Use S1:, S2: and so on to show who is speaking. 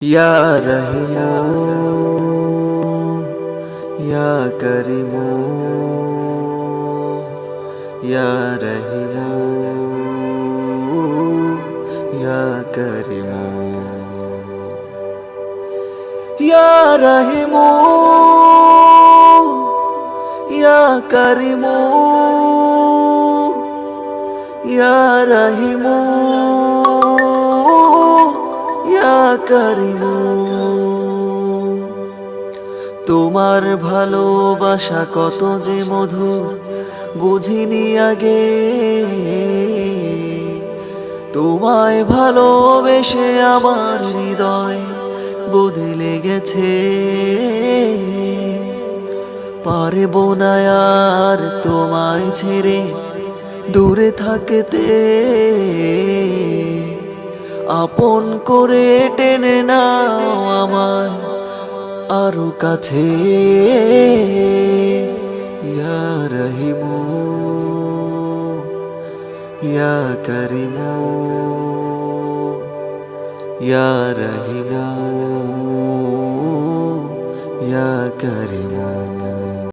S1: ইয়া রহিমু ইয়া করিমু ইয়া রহিমু ইয়া করিমু ইয়া রহিমু ইয়া করিমু ইয়া রহিমু ইয়া করিমু। তোমার ভালোবাসা কত যে মধুর, বুঝিনি আগে। তোমায় ভালোবেসে আমার হৃদয় বদলে গেছে। পারব না আর তোমায় ছেড়ে দূরে থাকতে। আপন করে টেনে নাও আমায় আরও কাছে। ইয়া রহিমু, ইয়া করিমু, ইয়া রহিমু, ইয়া করিমু।